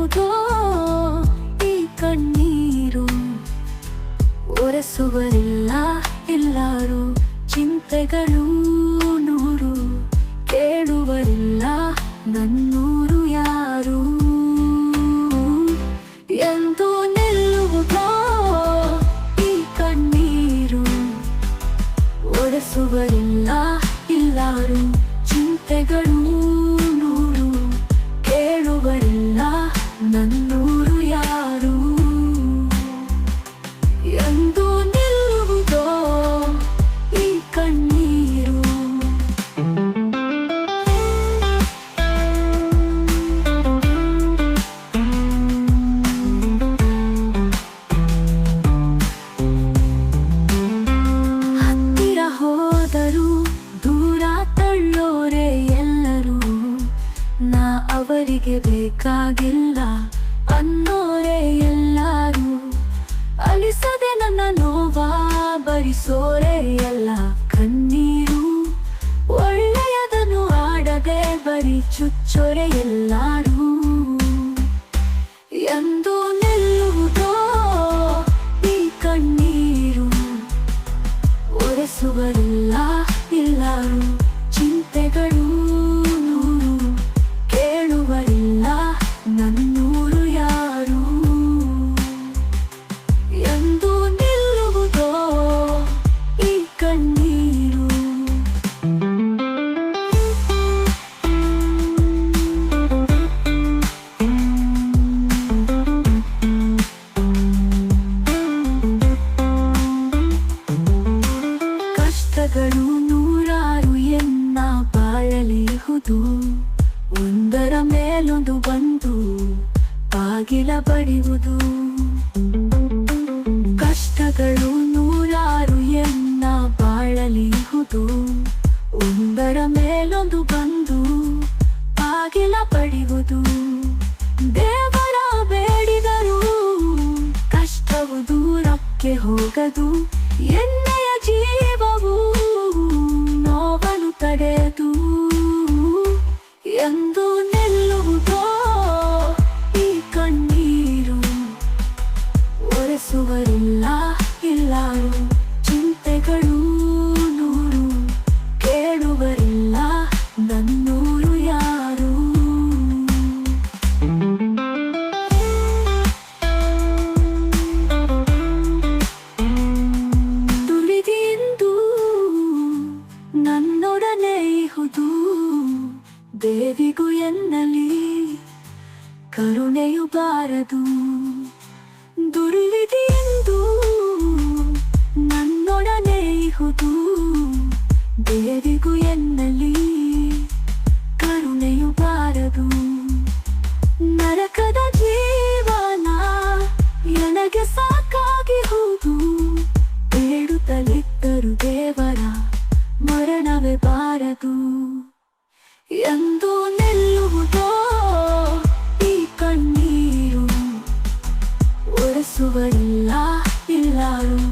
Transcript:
ನಿಲ್ಲುವುದೋ ಈ ಕಣ್ಣೀರು. ಒರೆಸುವರಿಲ್ಲ ಎಲ್ಲಾರು ಚಿಂತೆಗಳು ನೂರು. ಕೇಳುವರಿಲ್ಲ ನನ್ನೂರು. ಅವರಿಗೆ ಬೇಕಾಗಿಲ್ಲ ಅನ್ನೋರೆ ಎಲ್ಲರೂ. ಅಲಿಸದೆ ನನ್ನ ನೋವಾ ಬರಿಸೋರೆ ಎಲ್ಲ ಕಣ್ಣೀರು. ಒಳ್ಳೆಯದನ್ನು ಆಡದೆ ಬರಿ ಚುಚ್ಚೊರೆ ಎಲ್ಲರೂ. ಒಂದರ ಮೇಲೊಂದು ಬಂದು ಬಾಗಿಲ ಬಡಿಯುವುದು. ಕಷ್ಟಗಳು ನೂರಾರು ಎನ್ನ ಬಾಳಲಿಹುದು ಒಂದರ ಮೇಲೊಂದು ಬಂದು ಬಾಗಿಲ ಪಡೆಯುವುದು ದೇವರ ಬೇಡಿದರು ಕಷ್ಟವು ದೂರಕ್ಕೆ ಹೋಗದು. ಎನ್ನೆಯ ಜೀವವು ನೋವನ್ನು ತಡೆದು. ಎಲ್ಲಾರು ಚಿಂತೆಗಳು ನೂರು ಕೇಳುವರಿಲ್ಲ ನನ್ನೂರು ಯಾರು? ದುಡಿದಿಂದು ನನ್ನೊಡನೆ ಇಹುದು ದೇವಿಗೂ ಎನ್ನಲಿ ಕರುಣೆಯು ಬಾರದು. ದುರ್ವಿಧಿಯೆಂದು down.